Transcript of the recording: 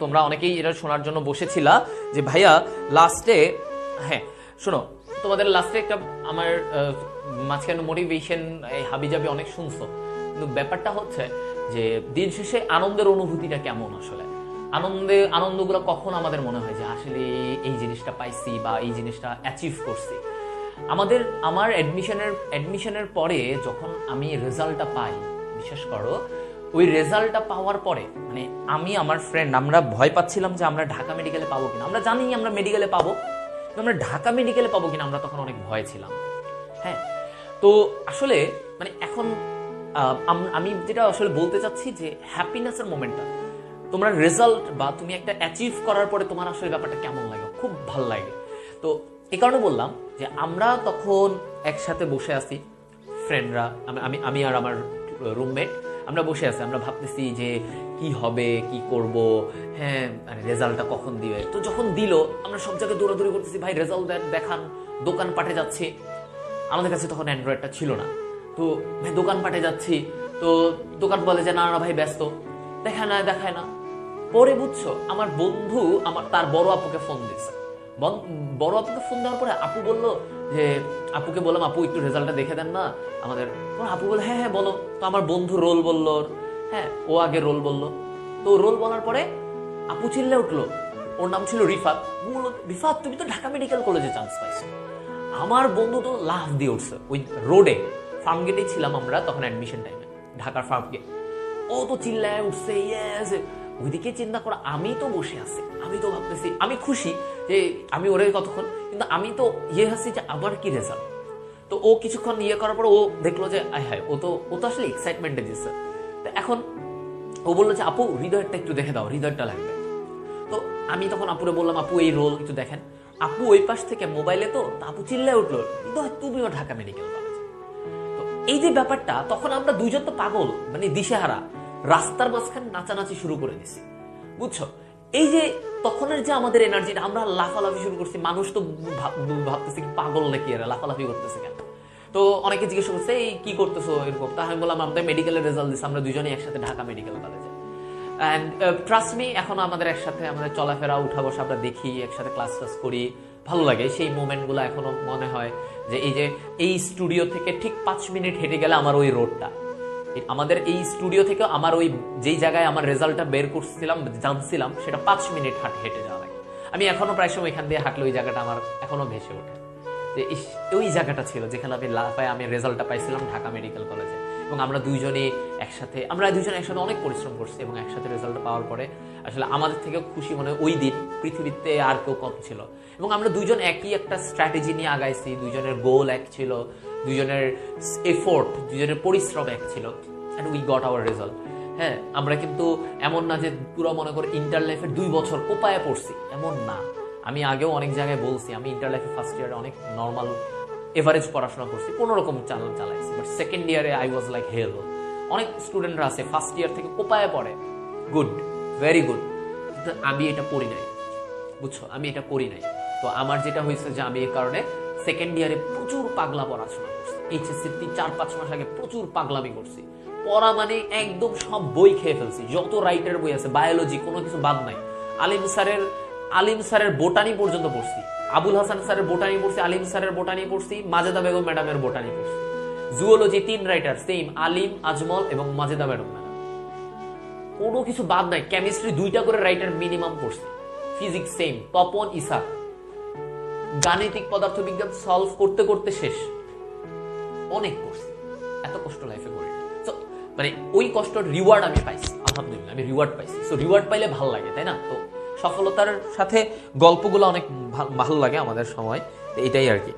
তোমরা অনেকেই এটা শোনার জন্য বসেছিলা যে ভাইয়া লাস্টে হ্যাঁ শোনো, তোমাদের লাস্টে একটা আমার মাঝখানে মোটিভেশন এই হাবিজাবি অনেক শুনছো। কিন্তু ব্যাপারটা হচ্ছে যে দিন শেষে আনন্দের অনুভূতিটা কেমন আসলে? আনন্দে, আনন্দগুলো কখন আমাদের মনে হয় যে আসলে এই জিনিসটা পাইছি বা এই জিনিসটা অ্যাচিভ করছি? আমাদের, আমার অ্যাডমিশনের অ্যাডমিশনের পরে যখন আমি রেজাল্টটা পাই, বিশ্বাস করো ওই রেজাল্টটা পাওয়ার পরে মানে আমি আমার ফ্রেন্ড আমরা ভয় পাচ্ছিলাম যে আমরা ঢাকা মেডিকেলে পাবো কিনা। আমরা জানি আমরা মেডিকেলে পাবো আমরা ঢাকা মেডিকেলে পাবো কিনা আমরা তখন অনেক ভয় ছিলাম। হ্যাঁ তো আসলে মানে এখন আমি যেটা আসলে বলতে চাচ্ছি যে হ্যাপিনেসের মোমেন্টটা তোমরা রেজাল্ট বা তুমি একটা অ্যাচিভ করার পরে তোমার আসলে ব্যাপারটা কেমন লাগে? খুব ভালো লাগে। তো এ কারণে বললাম যে আমরা তখন একসাথে বসে আছি ফ্রেন্ডরা আমি আমি আর আমার রুমমেট আমরা বসে আছি, আমরা ভাবতেছি যে কি হবে, কি করব হ্যাঁ মানে রেজাল্টটা কখন দিবে? তো যখন দিল, আমরা সব জায়গায় দৌড়াদৌড়ি করতেছি, ভাই রেজাল্ট দেন দেখান দোকান পাঠে যাচ্ছি। আমাদের কাছে তখন অ্যান্ড্রয়েডটা ছিল না। তো, ভাই দোকান পাঠে যাচ্ছি। তো দোকান বলে যে, না না, ভাই, ব্যস্ত। দেখায় না দেখায় না। পরে বুঝছ, আমার বন্ধু আমার, তার বড় আপুকে ফোন দিয়েছে বড় আপুকে ফোন দেওয়ার পরে আপু বলল যে আপুকে বললাম আপু একটু রেজাল্টটা দেখে দেন না। আমাদের আপু? বলে হ্যাঁ হ্যাঁ বলো। তো আমার বন্ধু রোল বলল। হ্যাঁ ও আগে রোল বলল। তো রোল বলার পরে আপু চিল্লে উঠল। ওর নাম ছিল রিফাত। বলল, রিফাত তুমি তো ঢাকা মেডিকেল কলেজে চান্স পাইছো। আমার বন্ধু তো লাভ দিয়ে উঠছে ওই রোডে। ফার্ম গেটেই ছিলাম আমরা তখন অ্যাডমিশন টাইমে ঢাকার ফার্ম গেট ও তো চিল্লায় উঠছে ইয়েস ওইদিকে চিন্তা করা, আমি তো বসে আছি, আমি তো ভাবতেছি, আমি খুশি যে আমি ওরে কতক্ষণ, কিন্তু আমি তো ইয়ে হাসি যে আবার কি রেজাল্ট তো ও কিছুক্ষণ ইয়ে করার পর ও দেখল যে, আয় হায়, ও তো ও তো আসলে এক্সাইটমেন্টে দিচ্ছে তো এখন ও বলল যে, আপু, হৃদয়টা একটু দেখে দাও, হৃদয়টা লাগবে। তো আমি তখন আপুরে বললাম, আপু, এই রোল একটু দেখেন। আপু ওই পাশ থেকে মোবাইলে তো আপু চিল্লায় উঠল তুমিও ঢাকা মেডিকেল কলেজ তো এই যে ব্যাপারটা, তখন আমরা দুইজন তো পাগল মানে দিশেহারা। রাস্তার মাঝখানে নাচানাচি শুরু করে দিছি। বুঝছ? এই যে তখনের যে আমাদের এনার্জিটা আমরা লাফালাফি শুরু করছি। মানুষ তো ভাব- ভাবতেছে কি পাগল নাকি এরা? লাফালাফি করতেছে কেন? তো অনেকে জিজ্ঞেস করছে, এই কি করতেছো এরকম? তা আমি বললাম আমাদের মেডিকেলের রেজাল্ট দিচ্ছে আমরা দুজনেই একসাথে ঢাকা মেডিকেল কলেজে অ্যান্ড ট্রাস্ট মি এখন আমাদের একসাথে আমাদের চলাফেরা, উঠা বসা আমরা দেখি, একসাথে ক্লাস টাস করি। ভালো লাগে। সেই মোমেন্টগুলো এখনও মনে হয় যে, এই যে, এই স্টুডিও থেকে ঠিক পাঁচ মিনিট হেঁটে গেলে আমার ওই রোডটা আমাদের এই স্টুডিও থেকে আমার ওই যেই জায়গায় আমার রেজাল্টটা বের করছিলাম, জানছিলাম, সেটা পাঁচ মিনিট হাঁটে, হেঁটে যাওয়া লাগে। আমি এখনও প্রায় সময় এখান দিয়ে হাঁটলে ওই জায়গাটা আমার এখনও ভেসে ওঠে। যে ওই জায়গাটা ছিল যেখানে আমি লাফায় আমি রেজাল্টটা পাইছিলাম ঢাকা মেডিকেল কলেজে এবং আমরা দুইজনে একসাথে, আমরা দুইজন একসাথে অনেক পরিশ্রম করছি এবং একসাথে রেজাল্ট পাওয়ার পরে আসলে আমাদের থেকে খুশি মনে হয় ওই দিন পৃথিবীতে আর কেউ কম ছিল। এবং আমরা দুইজন একই একটা স্ট্র্যাটেজি নিয়ে আগাইছি, দুইজনের গোল এক ছিল, দুইজনের এফোর্ট দুইজনের পরিশ্রম এক ছিল and we got our result হ্যাঁ আমরা কিন্তু এমন না যে পুরো মনে করো ইন্টার লাইফের দুই বছর কোপায় পড়ছি, এমন না। আমি আগেও অনেক জায়গায় বলছি, আমি ইন্টার লাইফে ফার্স্ট ইয়ারে অনেক নর্মাল এভারেজ পড়াশোনা করছি কোনো রকম চালান চালাইছি বাট সেকেন্ড ইয়ারে আই ওয়াজ লাইক হেল অনেক স্টুডেন্টরা আছে ফার্স্ট ইয়ার থেকে কোপায় পড়ে। গুড ভেরি গুড কিন্তু আমি এটা পড়ি নাই। বুঝছ? আমি এটা করি নাই। তো আমার যেটা হয়েছে যে আমি এই কারণে সেকেন্ড ইয়ারে প্রচুর পাগলা পড়াশোনা করছি। এইচএসসি তিন চার পাঁচ মাস আগে প্রচুর পাগলামি করছি। পড়া মানে একদম সব বই খেয়ে ফেলছি। যত রাইটার বই আছে বায়োলজি কোনো কিছু বাদ নাই। আলিম স্যারের আলিম স্যারের বোটানি পর্যন্ত পড়ছি। আবুল হাসান স্যারের বোটানি পড়ছি আলিম স্যারের বোটানি পড়ছি মাজেদা বেগম ম্যাডামের বোটানি পড়ছি। জুওলজি তিন রাইটার সেম আলিম আজমল এবং মাজেদা ম্যাডাম ম্যাডাম। কোনো কিছু বাদ নাই কেমিস্ট্রি দুইটা করে রাইটার মিনিমাম পড়ছি। Physics same Tapan Isaac. গাণিতিক পদার্থবিজ্ঞান সলভ করতে করতে শেষ। অনেক করছি এত কষ্ট লাইফে করি। So, মানে ওই কষ্টর রিওয়ার্ড আমি পাইছি আলহামদুলিল্লাহ আমি রিওয়ার্ড পাইছি। সো রিওয়ার্ড পাইলে ভালো লাগে তাই না? তো সফলতার সাথে গল্পগুলো অনেক ভালো লাগে আমাদের সময়। এটাই আর কি।